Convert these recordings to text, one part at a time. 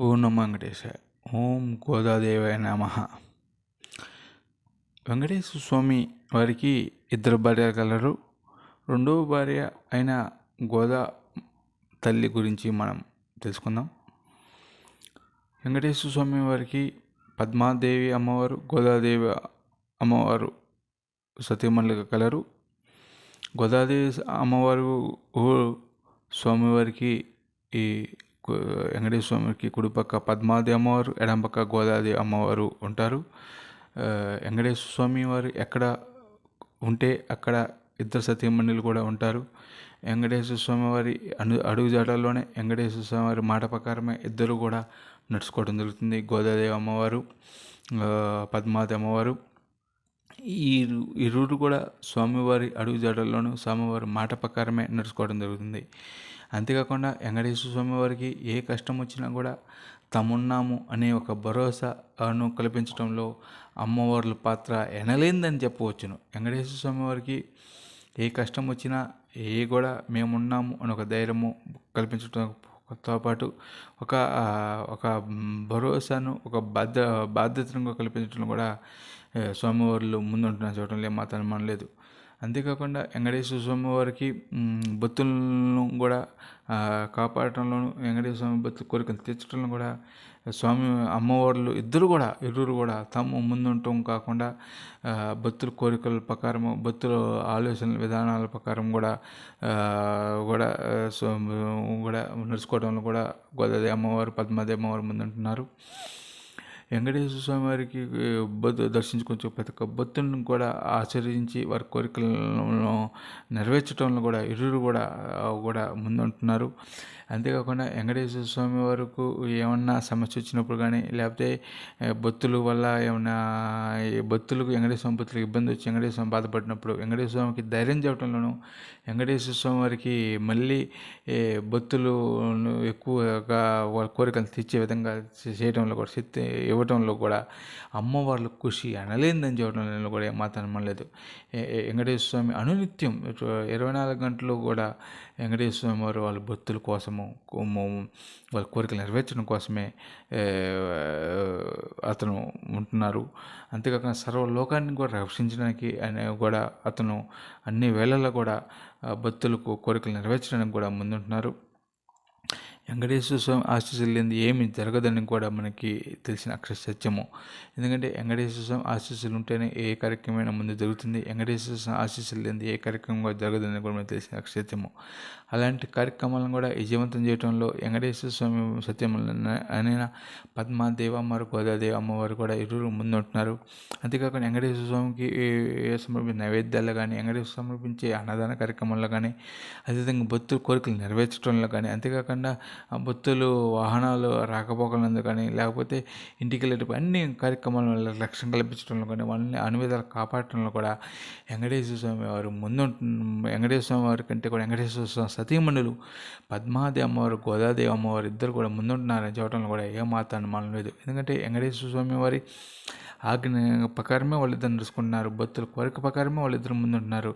ఓం నమ వెంకటేశాయ ఓం గోదాదేవాయ నమ. వెంకటేశ్వర స్వామి వారికి ఇద్దరు భార్య కలరు. రెండవ భార్య అయిన గోదా తల్లి గురించి మనం తెలుసుకుందాం. వెంకటేశ్వర స్వామి వారికి పద్మాదేవి అమ్మవారు గోదాదేవి అమ్మవారు సతీమణులుగా కలరు. గోదాదేవి అమ్మవారు స్వామివారికి ఈ వెంకటేశ్వర స్వామికి కుడిపక్క పద్మావతి అమ్మవారు ఎడంపక్క గోదావరి అమ్మవారు ఉంటారు. వెంకటేశ్వర స్వామి వారు ఎక్కడ ఉంటే అక్కడ ఇద్దరు సతీమణులు కూడా ఉంటారు. వెంకటేశ్వర స్వామి వారి అను అడుగు జాడల్లోనే వెంకటేశ్వర స్వామి వారి మాట ప్రకారమే ఇద్దరు కూడా నడుచుకోవడం జరుగుతుంది. గోదాదేవి అమ్మవారు పద్మావతి అమ్మవారు. ఈ ఇరువురు కూడా స్వామివారి అడుగు జాడల్లోనూ స్వామివారి మాట ప్రకారమే నడుచుకోవడం జరుగుతుంది. అంతేకాకుండా వెంకటేశ్వర స్వామి వారికి ఏ కష్టం వచ్చినా కూడా తమున్నాము అనే ఒక భరోసాను కల్పించడంలో అమ్మవార్ల పాత్ర ఎనలేందని చెప్పవచ్చును. వెంకటేశ్వర స్వామి వారికి ఏ కష్టం వచ్చినా ఏ కూడా మేమున్నాము అని ఒక ధైర్యము కల్పించడంతో పాటు ఒక ఒక భరోసాను ఒక బాధ్య బాధ్యతను కల్పించడం కూడా స్వామివారులు స్వామివార్లు చూడటం లేదు ఏమాత్రం అనుమానం లేదు అంతేకాకుండా వెంకటేశ్వర స్వామి వారికి భక్తులను కూడా కాపాడటంలోను వెంకటేశ్వర స్వామి భక్తుల కోరికలు తీర్చడంలో కూడా స్వామి అమ్మవార్లు ఇద్దరు కూడా ఇరువురు కూడా తాము ముందుంటం కాకుండా భక్తుల కోరికల ప్రకారము భక్తుల ఆలోచన విధానాల ప్రకారం కూడా కూడా స్వామి కూడా నడుచుకోవడంలో కూడా గోదావరి అమ్మవారు పద్మాదేవి అమ్మవారు ముందుంటున్నారు. వెంకటేశ్వర స్వామి వారికి బొద్దు దర్శించుకొని ప్రతి ఒక్క భక్తులను కూడా ఆచరించి వారి కోరికలను నెరవేర్చడంలో కూడా ఇరువురు కూడా కూడా ముందుంటున్నారు. అంతేకాకుండా వెంకటేశ్వర స్వామి వరకు ఏమన్నా సమస్య వచ్చినప్పుడు కానీ లేకపోతే ఆ, భక్తుల వల్ల ఏమన్నా భక్తులకు వెంకటేశ్వర స్వామి భక్తులకు ఇబ్బంది వచ్చి వెంకటేశ్వర స్వామి బాధపడినప్పుడు వెంకటేశ్వర స్వామికి ధైర్యం చెప్పడంలోనూ వెంకటేశ్వర స్వామి వారికి మళ్ళీ భక్తులు ఎక్కువగా వాళ్ళ కోరికలు తీర్చే విధంగా చేయడంలో కూడా శక్తి ఇవ్వటంలో కూడా అమ్మవార్ల కృషి అనలేదని చెప్పడంలో కూడా ఏమాత్రం అనలేదు. వెంకటేశ్వర స్వామి అనునిత్యం. ఇరవై నాలుగు గంటలు కూడా వెంకటేశ్వర స్వామి వారు వాళ్ళ భక్తుల కోసము వాళ్ళ కోరికలు నెరవేర్చడం కోసమే అతను ఉంటున్నారు. అంతేకాకుండా సర్వలోకాన్ని కూడా రక్షించడానికి ఆయన కూడా అతను అన్ని వేళల్లో కూడా భక్తులకు కోరికలు నెరవేర్చడానికి కూడా ముందుంటున్నారు. వెంకటేశ్వర స్వామి ఆశీస్సులు లేనిది ఏమి జరగదని కూడా మనకి తెలిసిన అక్షర సత్యము. ఎందుకంటే వెంకటేశ్వర స్వామి ఆశీస్సులు ఉంటేనే ఏ కార్యక్రమమైన ముందు జరుగుతుంది. వెంకటేశ్వర స్వామి ఆశీస్సులు లేని ఏ కార్యక్రమం కూడా జరగదని కూడా మనకు తెలిసిన అక్షర సత్యము. అలాంటి కార్యక్రమాలను కూడా విజయవంతం చేయడంలో వెంకటేశ్వర స్వామి సత్యం అయిన పద్మాదేవి అమ్మవారు గోదాదేవి అమ్మవారు కూడా ఇరువురు ముందుంటున్నారు. అంతేకాకుండా వెంకటేశ్వర స్వామికి ఏ సమర్పించే నైవేద్యాలు కానీ వెంకటేశ్వర సమర్పించే అన్నదాన కార్యక్రమాల్లో కానీ అదేవిధంగా భక్తుల కోరికలు నెరవేర్చడంలో కానీ అంతేకాకుండా భక్తులు వాహనాలు రాకపోకలందు కానీ లేకపోతే ఇంటికి వెళ్ళేటప్పుడు అన్ని కార్యక్రమాల వల్ల లక్ష్యం కల్పించడంలో కానీ వాళ్ళని అన్ని విధాలు కాపాడటంలో కూడా వెంకటేశ్వర స్వామి వారు ముందు వెంకటేశ్వర స్వామి వారి కంటే కూడా వెంకటేశ్వర స్వామి సతీమణులు పద్మాదేవి అమ్మవారు గోదాదేవి అమ్మవారు ఇద్దరు కూడా ముందుంటున్నారని చెప్పడంలో కూడా ఏమాత్రం అనుమానం లేదు. ఎందుకంటే వెంకటేశ్వర స్వామి వారి ఆజ్ఞ ప్రకారమే వాళ్ళిద్దరు నడుచుకుంటున్నారు భక్తుల కోరిక ప్రకారమే వాళ్ళిద్దరు ముందుంటున్నారు.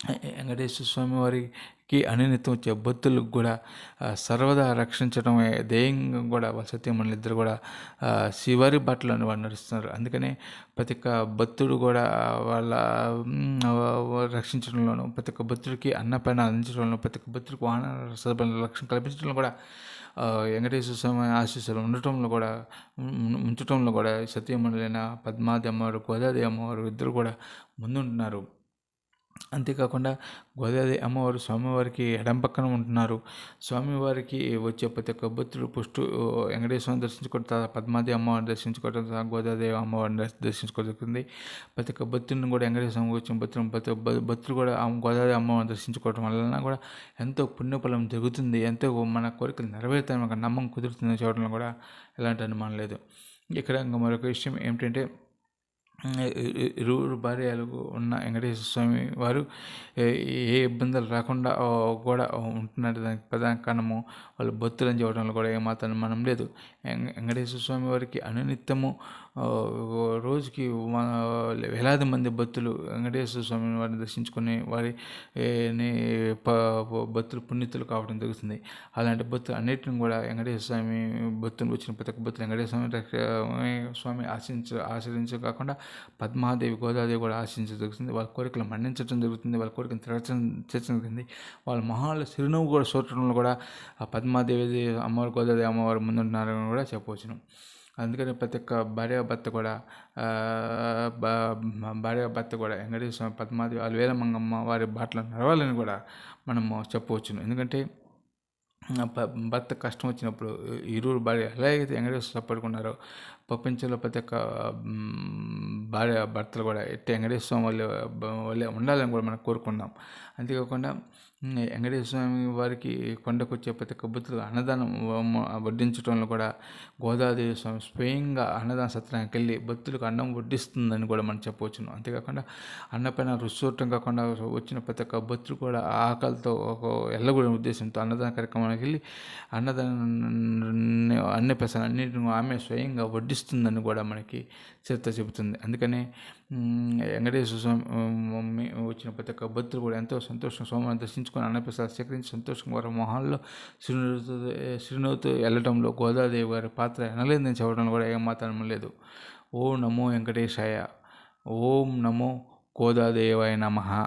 వెంకటేశ్వర స్వామి వారికి అనునిత్యం వచ్చే భక్తులకు కూడా సర్వదా రక్షించడమే ధ్యేయంగా కూడా వాళ్ళ సత్యమణులు ఇద్దరు కూడా శివారి బట్టలను వారు నడుస్తున్నారు. అందుకనే ప్రతి ఒక్క భక్తుడు కూడా వాళ్ళ రక్షించడంలోనూ ప్రతి ఒక్క భక్తుడికి అన్నపైన అందించడంలో ప్రతి ఒక్క భక్తుడికి వాహన సదుపాయాల రక్షణ కల్పించడంలో కూడా వెంకటేశ్వర స్వామి ఆశీస్సులు ఉండటంలో కూడా ఉంచటంలో కూడా సత్యమణులైన పద్మాది అమ్మవారు గోదాదేవి అమ్మవారు ఇద్దరు కూడా ముందుంటున్నారు. అంతేకాకుండా గోదావరి అమ్మవారు స్వామివారికి ఎడం పక్కన ఉంటున్నారు. స్వామివారికి వచ్చే ప్రతి ఒక్క భక్తుడు పుష్టు వెంకటేశ్వరం దర్శించుకోవడం పద్మాది అమ్మవారిని దర్శించుకోవడం తర్వాత గోదాదేవి అమ్మవారిని దర్శ- ప్రతి ఒక్క భక్తుడిని కూడా వెంకటేశ్వరం వచ్చిన భక్తులు ప్రతి ఒక్క భక్తులు కూడా గోదావరి అమ్మవారిని దర్శించుకోవడం వలన కూడా ఎంతో పుణ్యఫలం జరుగుతుంది. ఎంతో మన కోరికలు నెరవేరుతాయి మనకు నమ్మకం కుదురుతుంది చూడడం కూడా ఎలాంటి అనుమానం లేదు. ఇక్కడ ఇంకా మరొక విషయం ఏమిటంటే ఇరువురు భార్యలు ఉన్న వెంకటేశ్వర స్వామి వారు ఏ ఇబ్బందులు రాకుండా కూడా ఉంటున్నారు. దానికి ప్రధాన కారణము వాళ్ళు భక్తులను చెప్పడంలో కూడా ఏమాత్రం మనం లేదు. వెంకటేశ్వర స్వామి వారికి అనునిత్యము రోజుకి వేలాది మంది భక్తులు వెంకటేశ్వర స్వామిని వారిని దర్శించుకుని వారి భక్తులు పుణ్యతులు కావడం జరుగుతుంది. అలాంటి భక్తులు అన్నిటిని కూడా వెంకటేశ్వర స్వామి భక్తులు వచ్చిన ప్రతి ఒక్క భక్తులు వెంకటేశ్వర స్వామి స్వామి ఆశించ ఆశ్రయించ కాకుండా పద్మాదేవి గోదాదేవి కూడా ఆశించడం జరుగుతుంది. వాళ్ళ కోరికలు మన్నించడం జరుగుతుంది. వాళ్ళ కోరికను తీర్చడం తీర్చడం జరిగింది. వాళ్ళ మహాల చిరునవ్వు కూడా చూడటంలో కూడా ఆ పద్మాదేవి అమ్మవారి గోదాదేవి అమ్మవారి ముందుంటున్నారని కూడా చెప్పవచ్చును. అందుకని ప్రతి ఒక్క భార్య భర్త కూడా భార్య భర్త కూడా వెంకటేశ్వర స్వామి పద్మాది వాళ్ళు వేలమంగమ్మ వారి బాటలు నడవాలని కూడా మనము చెప్పవచ్చును. ఎందుకంటే భర్త కష్టం వచ్చినప్పుడు ఇరువురు భార్య ఎలా అయితే వెంకటేశ్వర పడుకున్నారో ప్రపంచంలో ప్రతి ఒక్క భార్య భర్తలు కూడా ఎట్టి వెంకటేశ్వర స్వామి వాళ్ళే వాళ్ళే ఉండాలని కూడా మనం కోరుకుందాం అంతేకాకుండా వెంకటేశ్వర స్వామి వారికి కొండకు వచ్చే ప్రతి కబుతులు అన్నదానం వడ్డించడంలో కూడా గోదాదేవి స్వామి స్వయంగా అన్నదాన సత్రానికి వెళ్ళి భక్తులకు అన్నం వడ్డిస్తుందని కూడా మనం చెప్పవచ్చును. అంతేకాకుండా అన్నపైన రుసూటం కాకుండా వచ్చిన ప్రతి ఒక్క భక్తులు కూడా ఆకలితో ఒక ఎల్లగూడిన ఉద్దేశంతో అన్నదాన కార్యక్రమానికి వెళ్ళి అన్నదాన అన్ని పెసలు అన్నింటిని ఆమె స్వయంగా వడ్డిస్తుందని కూడా మనకి చరిత్ర చెబుతుంది. అందుకనే వెంకటేశ్వర స్వామి వచ్చిన ప్రతి ఒక్క భక్తులు కూడా ఎంతో సంతోషం స్వామిని దర్శించుకుని అన్నప్రసాద్ స్వీకరించి సంతోష్ వారి మొహాల్లో శ్రీనవుతూ శ్రీనవుతూ వెళ్ళటంలో గోదాదేవి గారి పాత్ర ఎనలేదని చెప్పడంలో కూడా ఏమాత్రం లేదు. ఓం నమో వెంకటేశాయ ఓం నమో గోదాదేవాయ నమ.